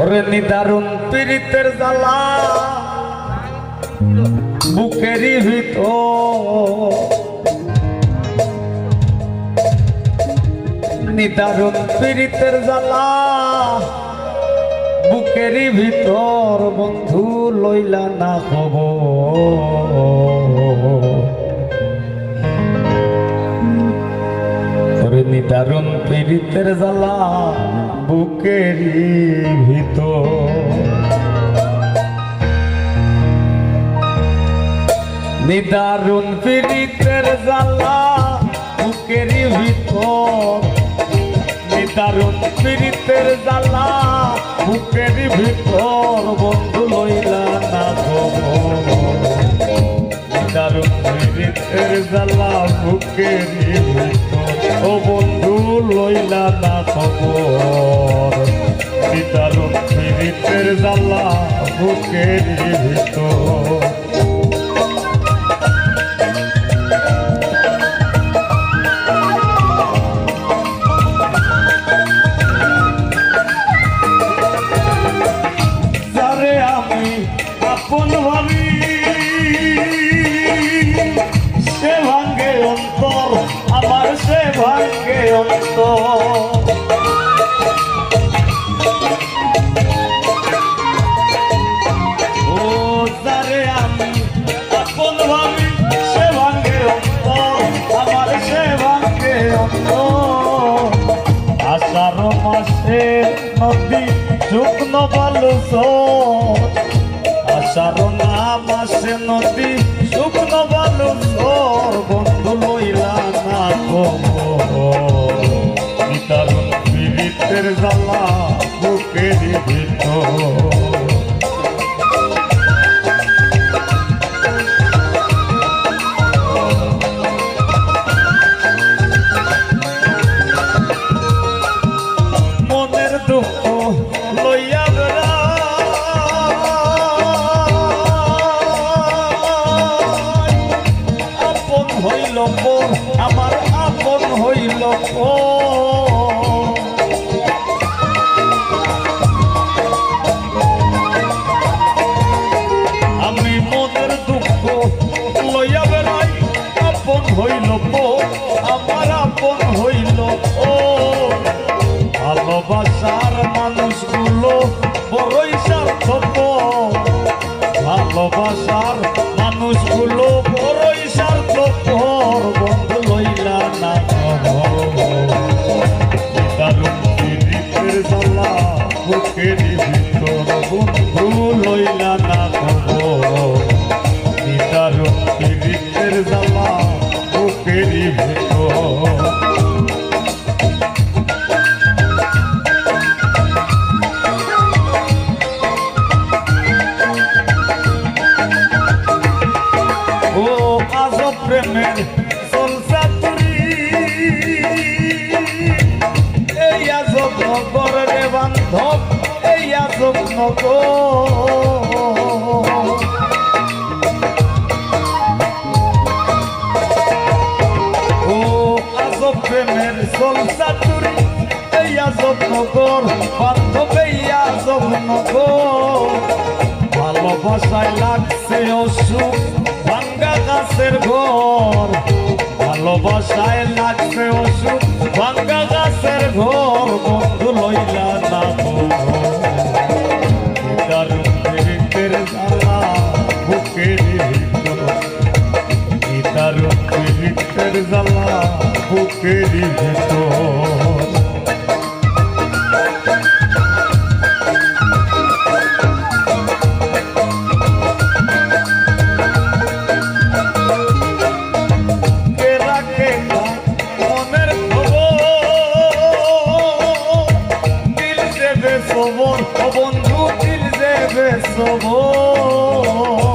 ওরে নিদারুণ পীড়িতের জ্বালা। বুকেরই ভিত নিদারুন পীড়িতের জ্বালা। বুকেরই ভিতর বন্ধু লইলা না হব। নিদারুন পীড়িতের জ্বালা। বুকেরি ভিত নিদারুণ পীড়িতের জালা বুকেরি ভিত নিদারুণ পীড়িতের জালা বুকেরি ভিতর। বন্ধু লইলা না নিদারুণ পীড়িতের জালা বুকেরই ভিতর। ও বন্ধু লইলা না খবর জ্বালা বুকের ভিতর। pasar বলসা চুরি এই আজব নগর বান্ধব এই আজব নগর ভালোবাসায় লাগছে অসুখ ভাঙ্গা গাছের ঘর ভালোবাসায় লাগছে অসুখ ভাঙ্গা গাছের ঘর বুকের ভিতর সবর বন্ধু দিল দেবে সবর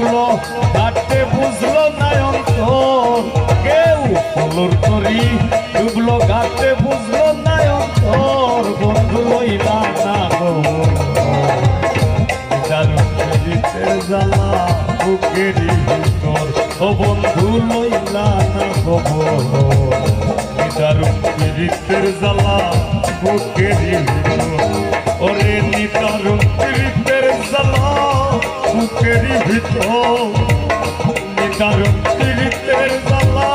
ফুলো কাটতে বুঝলো নায়ন তো কেউ? ফলর করি ডুবলো কাটতে বুঝলো নায়ন তোর বন্ধু হইলা না গো। জ্বালা বুকেরি তোর ও বন্ধু লইলা না খবর। দারুণ পীড়িতের জ্বালা বুকেরি ওরে নিতারুণ বুকেরই ভিতর নিদারুণ পীড়িতের জ্বালা,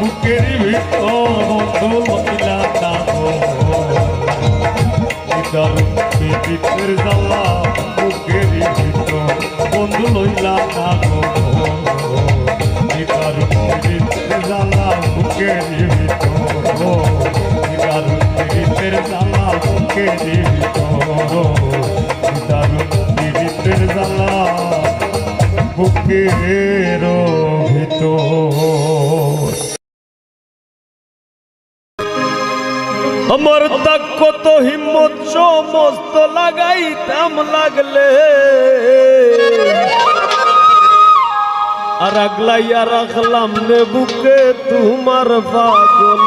বুকেরই ভিতর বন্ধু খবর দারুণ পীড়িতের জ্বালা, বুকেরই ভিতর বন্ধু লইলা দারুণ পীড়িতের জ্বালা, বুকেরই ভিতর দারুণ পীড়িতের জ্বালা, বুকেরই ভিতর দারুণ পীড়িতের জ্বালা বুকের আমার তাক কত হিম্মত, সমস্ত লাগাইতাম লাগলে। আর আগলাইয়া রাখলাম নে বুকে তোমার পাগল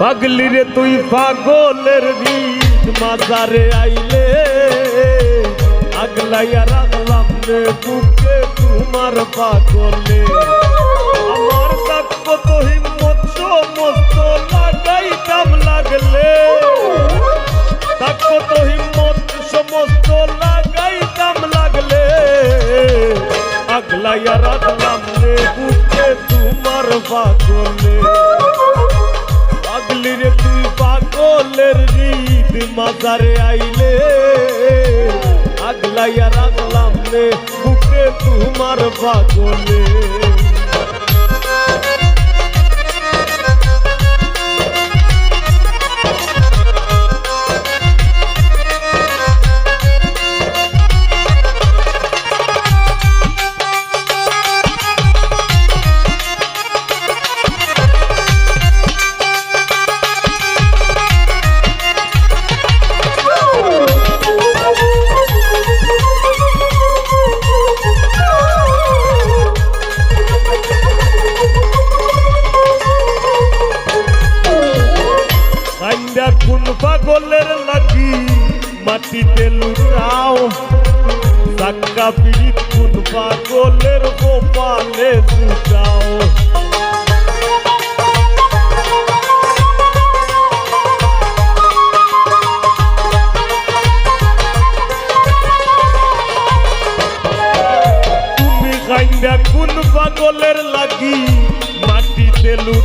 পাগলি রে, তুই পাগলের রিত মাজারে আইলে। আগলাইয়া রাখলাম রে বুকে তোমার পাগলে। আমার তাক কত হিম্মত সমস্ত লাগাইতাম লাগলে। তাক কত হিম্মত সমস্ত লাগাইতাম লাগলে। আগলাইয়া রাখলাম রে বুকে তোমার পাগলে। পাগলি রে তুই পাগলের রিদ মাজারে আইলে। আগলাইয়া রাখলাম রে বুকে তোমার পাগলে।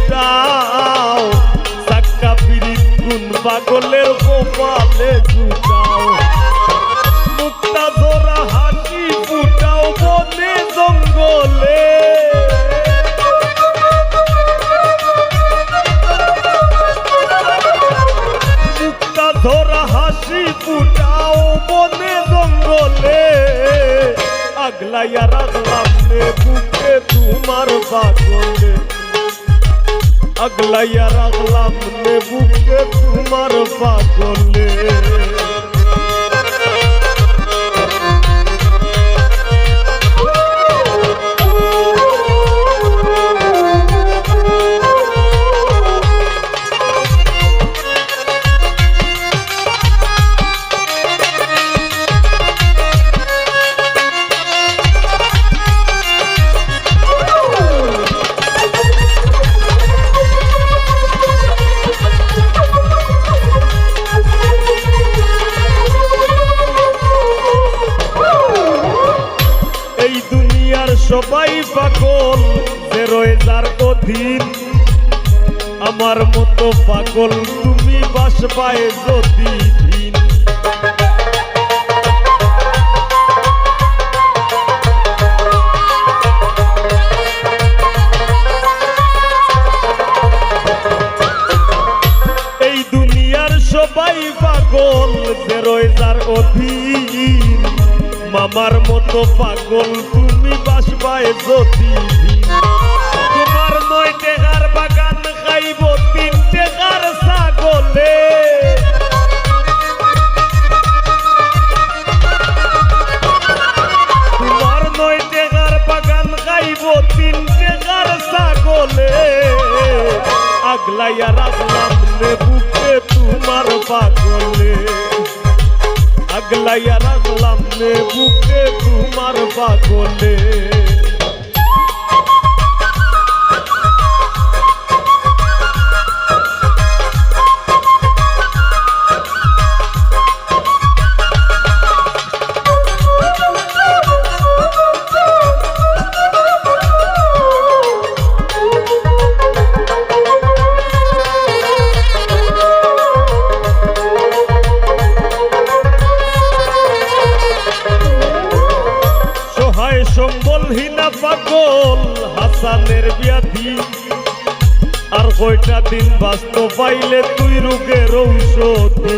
লুটাও সাক্কা পিড়িত কোন পাগলের গোপালে জুটাও। মুক্তা ধরা হাসি ফুটাও বনে জঙ্গলে। মুক্তা ধরা হাসি ফুটাও বনে জঙ্গলে। আগলাইয়া রাখলাম বুকে তোমার পাগলে আগলাইয়া রাখলাম বুকে তোমার পাগলে। আমার মতো পাগল তুমি বাস পায় যদি এই দুনিয়ার সবাই পাগল যে রয়ে যার অধীন। মামার মতো পাগল তুমি বাসবায় যদি আগলাইয়া রাখলাম রে বুকে তোমার পাগলে। আগলাইয়া রাখলাম রে বুকে তোমার পাগলে। সম্বলহীনা পাগল হাসানের ব্যাধি। আর কয়টা দিন বাস্তব পাইলে তুই রোগের ঔষধি।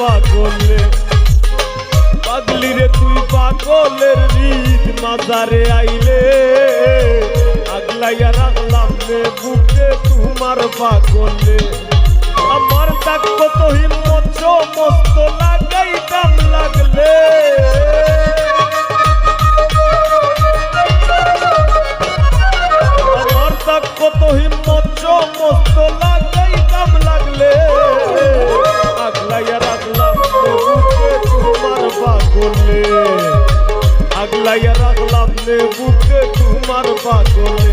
পাগলে পাগলি রে তুই পাগলের রিদ মাজারে আইলে। আগলাইয়া রাখলাম রে বুকে তোমার পাগলে। আমার তাক কত হিম্মত সমস্ত লাগাইতাম লাগলে। আগলাইয়া রাখলাম নে বুকে তোমার পাগলে।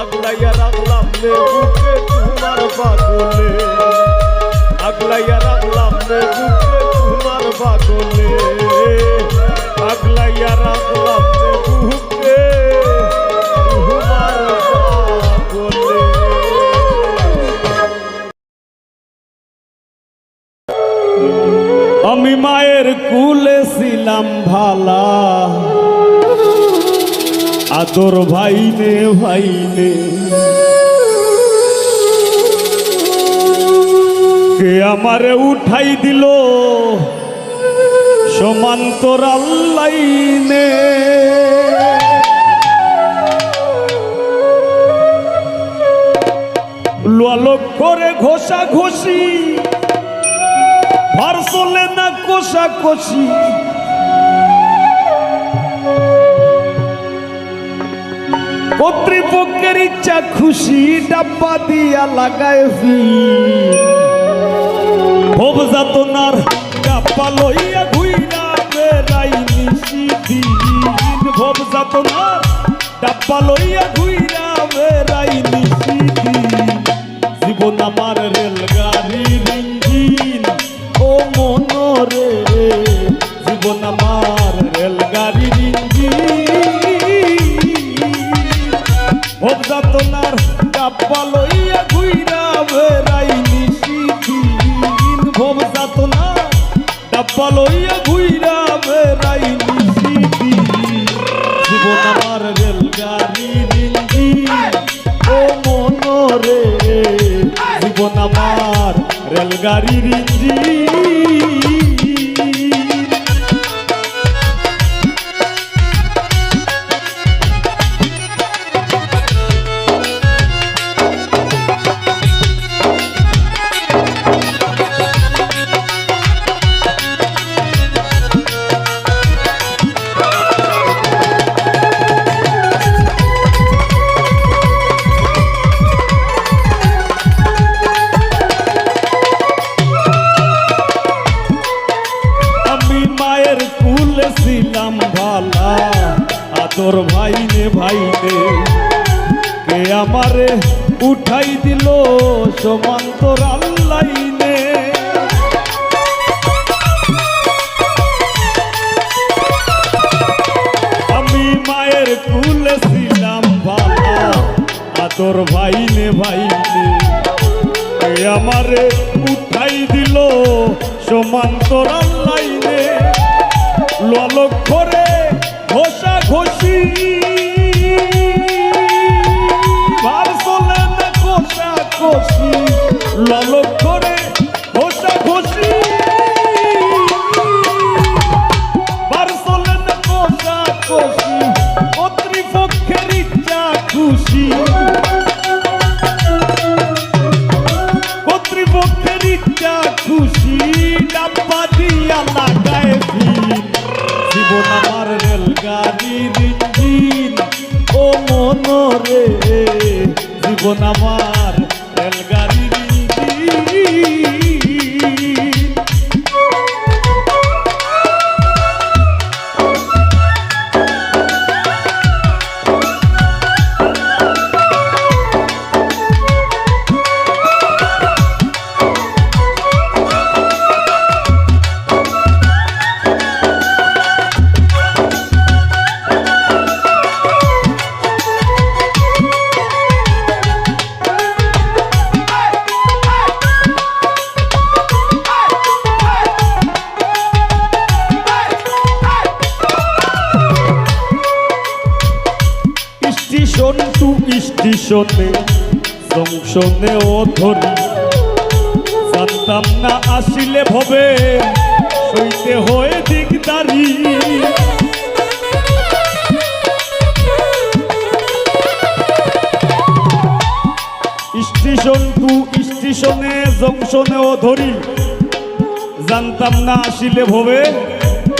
আগলাইয়া রাখলাম নে বুকে তোমার পাগলে। আগলাইয়া রাখলাম নে বুকে তোমার পাগলে। আগলাইয়া আদর ভাইনে ভাইনে। কে আমারে উঠাই দিল? সমান্তর আল্লাইনে লোক করে ঘষা ঘষি ভার না কোষা কষি। কর্তৃপক্ষের ইচ্ছা খুশি ডাব্বা দিয়া লাগায় ফি ভোগ যাতনার ডাব্বা লইয়া ঘুইরা বেড়াই নিশি দিন ভোগ যাতনার ডাব্বা লইয়া ঘুইরা বেড়াই নিশি দিন জীবন আমার রেলগাড়ির ডাব্বা লইয়া ঘুইরা বেড়াই নিশি দিন জীবন আমার রেলগাড়ির ইঞ্জিন ও মনরে, জীবন আমার রেলগাড়ির ইঞ্জিন সমান্তরাল লাইনে ললক করে ঘষা ঘষি। ভার চলে না ললক করে ও ধরি। জানতাম না আসিলে ভবে, সইতে হয়ে দিকদারি। স্টেশন টু স্টেশনে জংশনে ও ধরি। জানতাম না আসিলে ভবে,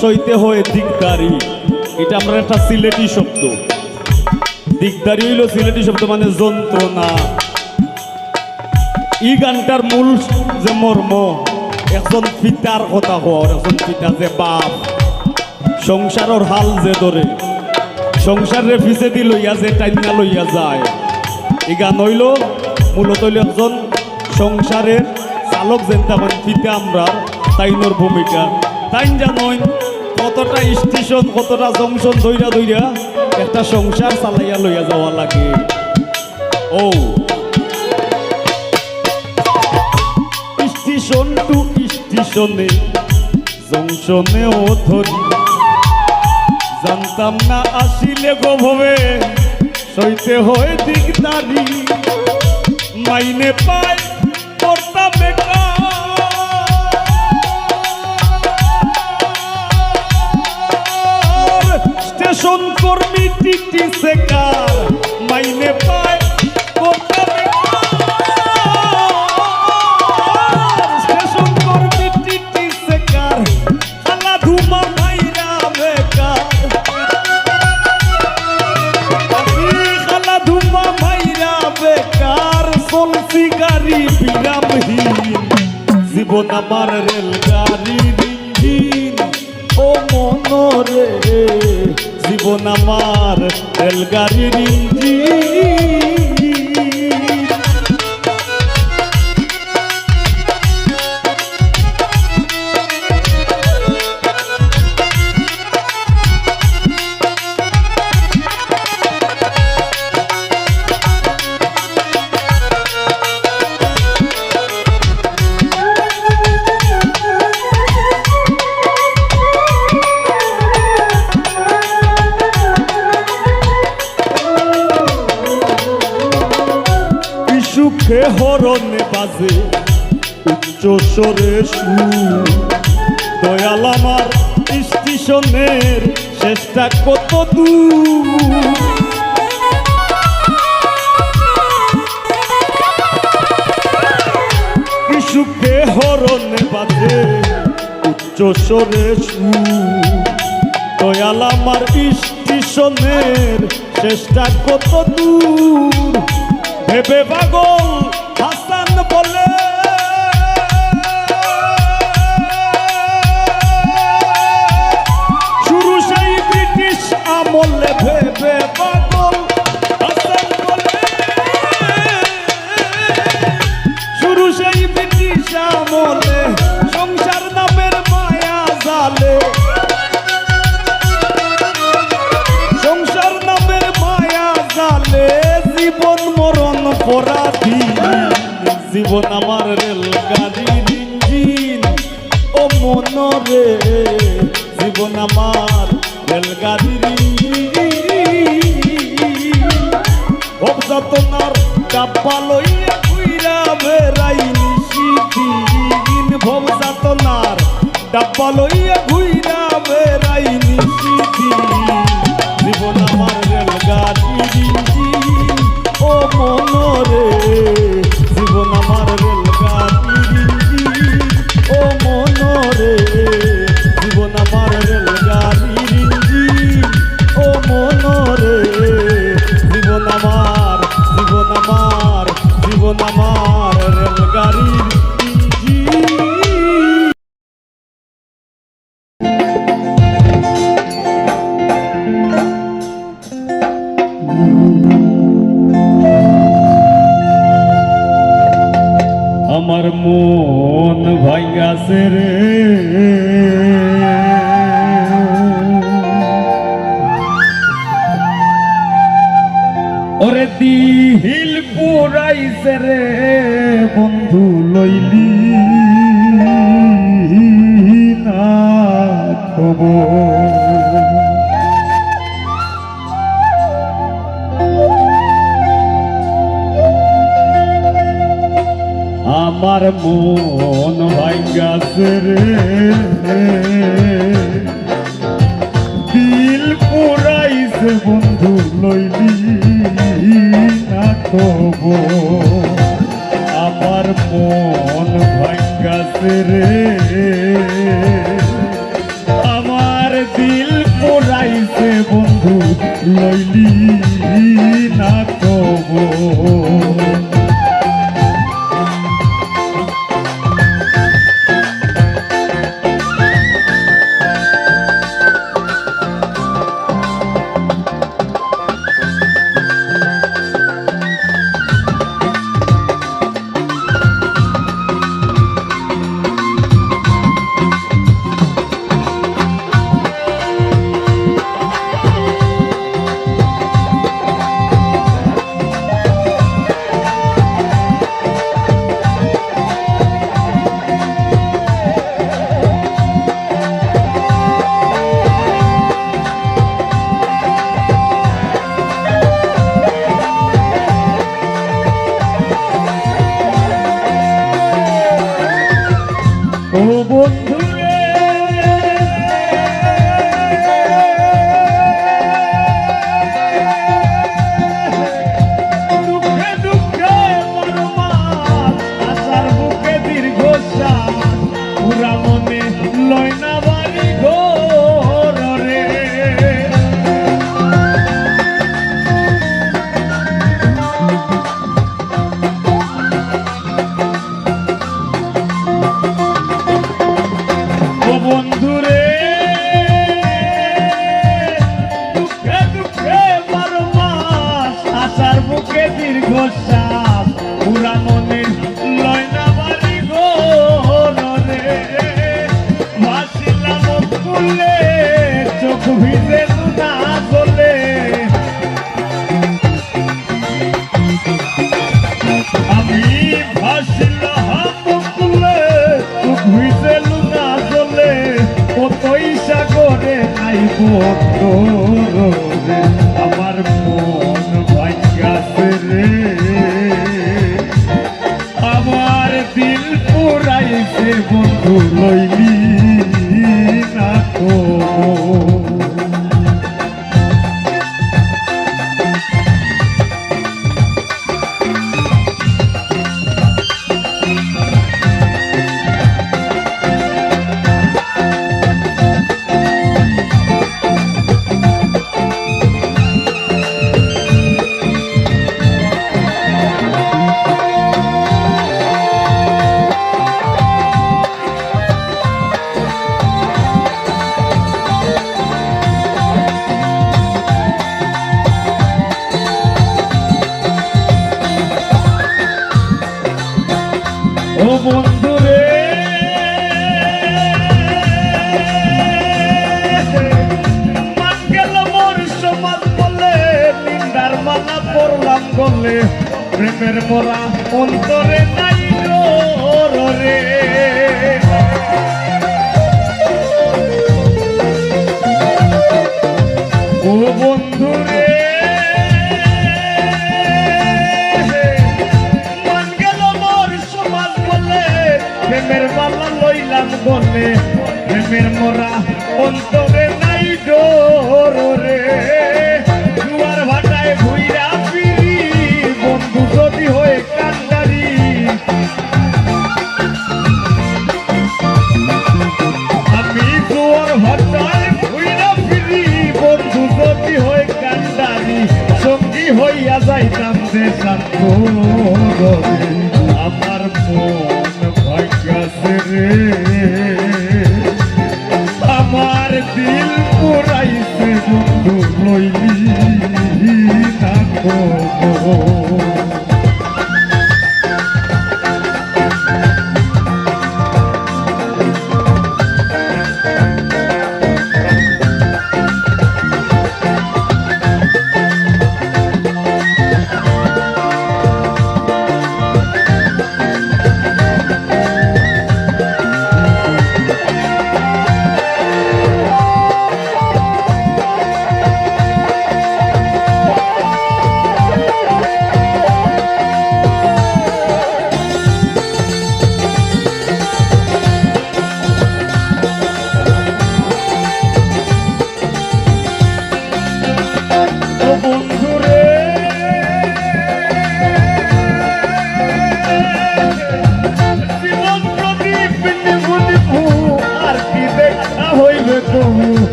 সইতে হয়ে দিকদারি। এটা আমরা একটা সিলেটি শব্দ। দিকদারি হইল সিলেটি শব্দ মানে যন্ত্রণা। ই গানটার মূল যে মর্ম একজন পিতার কথা হওয়ার একজন পিতা যে বাপ। সংসারের হাল যে ধরে সংসারের পিছে দি লইয়া যে টাইনা লইয়া যায়। এই গান হইল মূলত হইল একজন সংসারের চালক যেন তেমন পিতা আমরা তাইনোর ভূমিকা। তাইন জানইন কতটা স্টেশন, কতটা জংশন ধইরা ধইরা একটা সংসার চালাইয়া লইয়া যাওয়া লাগে। ও স্টেশন টু স্টেশনে জংশনেও ধরি জানতাম না আসিলে গোভবে সইতে হয়ে দিকদারি মাইনে পাই। স্টেশন কর্মী টিটি সেকার মাইনে পায় জীবন আমার রেলগাড়ির ইঞ্জিন ও মনরে জীবন আমার রেলগাড়ির ইঞ্জিন সুর। দয়াল আমার স্টেশনের শেষটা কত দূর। সুখে হরণে বাজে উচ্চ সুর। দয়াল আমার স্টেশনের শেষটা কত দূর। ভেবে পাগল আমার রেলগাড়ির ইঞ্জিন বন্ধু লইলি বলে, প্রেমের মোরা অন্তরে নাই রে ও বন্ধু রে মন গেল মোর সমাজ বলে, প্রেমের বালা লইলাম অন্তরে নাই ডোরে আমার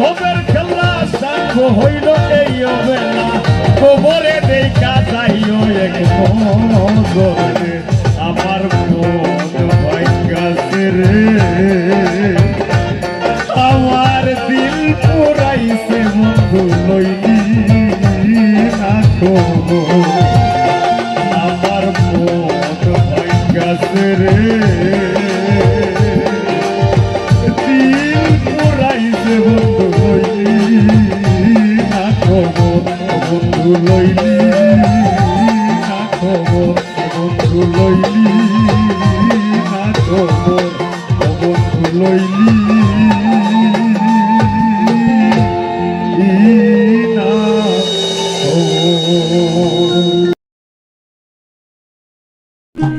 হোমের খেলা সাঙ্গ হইল এই বেলা কোমরে দেখা যাইও এক মন